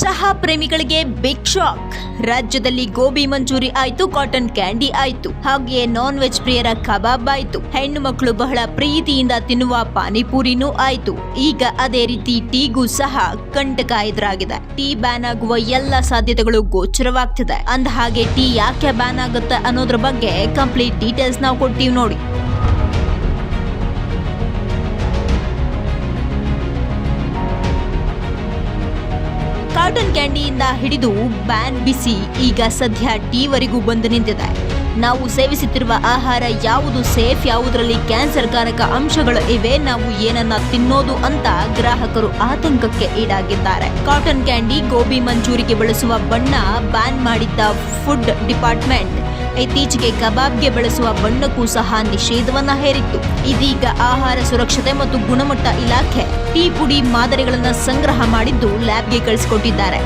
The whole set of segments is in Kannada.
ಚಹಾ ಪ್ರೇಮಿಗಳಿಗೆ ಬಿಗ್ ಶಾಕ್ ರಾಜ್ಯದಲ್ಲಿ ಗೋಬಿ ಮಂಚೂರಿ ಆಯ್ತು ಕಾಟನ್ ಕ್ಯಾಂಡಿ ಆಯ್ತು. ಹಾಗೆಯೇ ನಾನ್ ವೆಜ್ ಪ್ರಿಯರ ಕಬಾಬ್ ಆಯ್ತು. ಹೆಣ್ಣು ಮಕ್ಕಳು ಬಹಳ ಪ್ರೀತಿಯಿಂದ ತಿನ್ನುವ ಪಾನಿಪೂರಿನೂ ಆಯ್ತು. ಈಗ ಅದೇ ರೀತಿ ಟೀಗೂ ಸಹ ಕಂಟಕ ಎದುರಾಗಿದೆ. ಟೀ ಬ್ಯಾನ್ ಆಗುವ ಎಲ್ಲ ಸಾಧ್ಯತೆಗಳು ಗೋಚರವಾಗ್ತಿದೆ. ಅಂದ ಹಾಗೆ ಟೀ ಯಾಕೆ ಬ್ಯಾನ್ ಆಗುತ್ತೆ ಅನ್ನೋದ್ರ ಬಗ್ಗೆ ಕಂಪ್ಲೀಟ್ ಡೀಟೇಲ್ಸ್ ನಾವು ಕೊಡ್ತೀವಿ ನೋಡಿ. ಕಾಟನ್ ಕ್ಯಾಂಡಿಯಿಂದ ಹಿಡಿದು ಬ್ಯಾನ್ ಬಿಸಿ ಈಗ ಸದ್ಯ ಟೀವರೆಗೂ ಬಂದು ನಿಂತಿದೆ. ನಾವು ಸೇವಿಸುತ್ತಿರುವ ಆಹಾರ ಯಾವುದು, ಸೇಫ್ ಯಾವುದರಲ್ಲಿ ಕ್ಯಾನ್ಸರ್ ಕಾರಕ ಅಂಶಗಳು ಇವೆ, ನಾವು ಏನನ್ನ ತಿನ್ನೋದು ಅಂತ ಗ್ರಾಹಕರು ಆತಂಕಕ್ಕೆ ಈಡಾಗಿದ್ದಾರೆ. ಕಾಟನ್ ಕ್ಯಾಂಡಿ ಗೋಬಿ ಮಂಚೂರಿಗೆ ಬಳಸುವ ಬಣ್ಣ ಬ್ಯಾನ್ ಮಾಡಿದ್ದ ಫುಡ್ ಡಿಪಾರ್ಟ್ಮೆಂಟ್ ಇತ್ತೀಚೆಗೆ ಕಬಾಬ್ಗೆ ಬಳಸುವ ಬಣ್ಣಕ್ಕೂ ಸಹ ನಿಷೇಧವನ್ನ ಹೇರಿತ್ತು. ಇದೀಗ ಆಹಾರ ಸುರಕ್ಷತೆ ಮತ್ತು ಗುಣಮಟ್ಟ ಇಲಾಖೆ ಟೀ ಪುಡಿ ಮಾದರಿಗಳನ್ನು ಸಂಗ್ರಹ ಮಾಡಿದ್ದು ಲ್ಯಾಬ್ಗೆ ಕಳಿಸಿಕೊಟ್ಟಿದ್ದಾರೆ.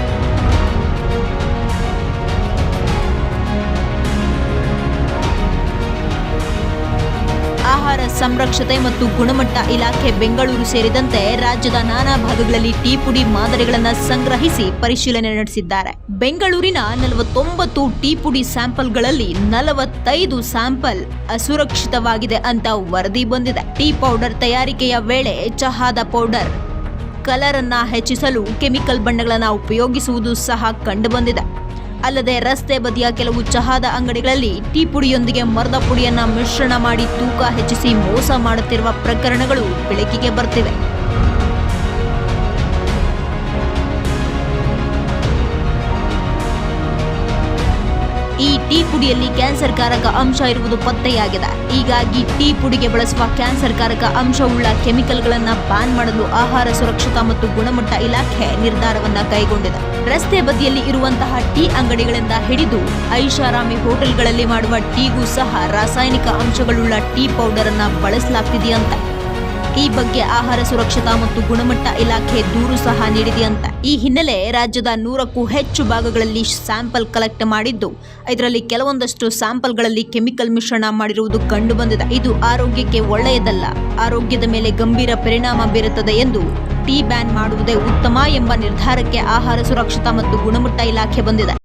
ಆಹಾರ ಸಂರಕ್ಷತೆ ಮತ್ತು ಗುಣಮಟ್ಟ ಇಲಾಖೆ ಬೆಂಗಳೂರು ಸೇರಿದಂತೆ ರಾಜ್ಯದ ನಾನಾ ಭಾಗಗಳಲ್ಲಿ ಟೀ ಪುಡಿ ಮಾದರಿಗಳನ್ನು ಸಂಗ್ರಹಿಸಿ ಪರಿಶೀಲನೆ ನಡೆಸಿದ್ದಾರೆ. ಬೆಂಗಳೂರಿನ ನಲವತ್ತೊಂಬತ್ತು ಟೀ ಪುಡಿ ಸ್ಯಾಂಪಲ್ಗಳಲ್ಲಿ ನಲವತ್ತೈದು ಸ್ಯಾಂಪಲ್ ಅಸುರಕ್ಷಿತವಾಗಿದೆ ಅಂತ ವರದಿ ಬಂದಿದೆ. ಟೀ ಪೌಡರ್ ತಯಾರಿಕೆಯ ವೇಳೆ ಚಹಾದ ಪೌಡರ್ ಕಲರ್ ಅನ್ನ ಹೆಚ್ಚಿಸಲು ಕೆಮಿಕಲ್ ಬಣ್ಣಗಳನ್ನು ಉಪಯೋಗಿಸುವುದು ಸಹ ಕಂಡುಬಂದಿದೆ. ಅಲ್ಲದೆ ರಸ್ತೆ ಬದಿಯ ಕೆಲವು ಚಹಾದ ಅಂಗಡಿಗಳಲ್ಲಿ ಟೀ ಪುಡಿಯೊಂದಿಗೆ ಮರದ ಪುಡಿಯನ್ನ ಮಿಶ್ರಣ ಮಾಡಿ ತೂಕ ಹೆಚ್ಚಿಸಿ ಮೋಸ ಮಾಡುತ್ತಿರುವ ಪ್ರಕರಣಗಳು ಬೆಳಕಿಗೆ ಬರ್ತಿವೆ. ಈ ಟೀ ಪುಡಿಯಲ್ಲಿ ಕ್ಯಾನ್ಸರ್ ಕಾರಕ ಅಂಶ ಇರುವುದು ಪತ್ತೆಯಾಗಿದೆ. ಹೀಗಾಗಿ ಟೀ ಪುಡಿಗೆ ಬಳಸುವ ಕ್ಯಾನ್ಸರ್ ಕಾರಕ ಅಂಶವುಳ್ಳ ಕೆಮಿಕಲ್ಗಳನ್ನ ಬ್ಯಾನ್ ಮಾಡಲು ಆಹಾರ ಸುರಕ್ಷತಾ ಮತ್ತು ಗುಣಮಟ್ಟ ಇಲಾಖೆ ನಿರ್ಧಾರವನ್ನ ಕೈಗೊಂಡಿದೆ. ರಸ್ತೆ ಬದಿಯಲ್ಲಿ ಇರುವಂತಹ ಟೀ ಅಂಗಡಿಗಳಿಂದ ಹಿಡಿದು ಐಷಾರಾಮಿ ಹೋಟೆಲ್ಗಳಲ್ಲಿ ಮಾಡುವ ಟೀಗೂ ಸಹ ರಾಸಾಯನಿಕ ಅಂಶಗಳುಳ್ಳ ಟೀ ಪೌಡರ್ ಅನ್ನ ಬಳಸಲಾಗ್ತಿದೆಯಂತೆ. ಈ ಬಗ್ಗೆ ಆಹಾರ ಸುರಕ್ಷತಾ ಮತ್ತು ಗುಣಮಟ್ಟ ಇಲಾಖೆ ದೂರು ಸಹ ನೀಡಿದೆಯಂತೆ. ಈ ಹಿನ್ನೆಲೆ ರಾಜ್ಯದ ನೂರಕ್ಕೂ ಹೆಚ್ಚು ಭಾಗಗಳಲ್ಲಿ ಸ್ಯಾಂಪಲ್ ಕಲೆಕ್ಟ್ ಮಾಡಿದ್ದು ಇದರಲ್ಲಿ ಕೆಲವೊಂದಷ್ಟು ಸ್ಯಾಂಪಲ್ಗಳಲ್ಲಿ ಕೆಮಿಕಲ್ ಮಿಶ್ರಣ ಮಾಡಿರುವುದು ಕಂಡು ಬಂದಿದೆ ಇದು ಆರೋಗ್ಯಕ್ಕೆ ಒಳ್ಳೆಯದಲ್ಲ. ಆರೋಗ್ಯದ ಮೇಲೆ ಗಂಭೀರ ಪರಿಣಾಮ ಬೀರುತ್ತದೆ ಎಂದು ಟೀ ಬ್ಯಾನ್ ಮಾಡುವುದೇ ಉತ್ತಮ ಎಂಬ ನಿರ್ಧಾರಕ್ಕೆ ಆಹಾರ ಸುರಕ್ಷತಾ ಮತ್ತು ಗುಣಮಟ್ಟ ಇಲಾಖೆ ಬಂದಿದೆ.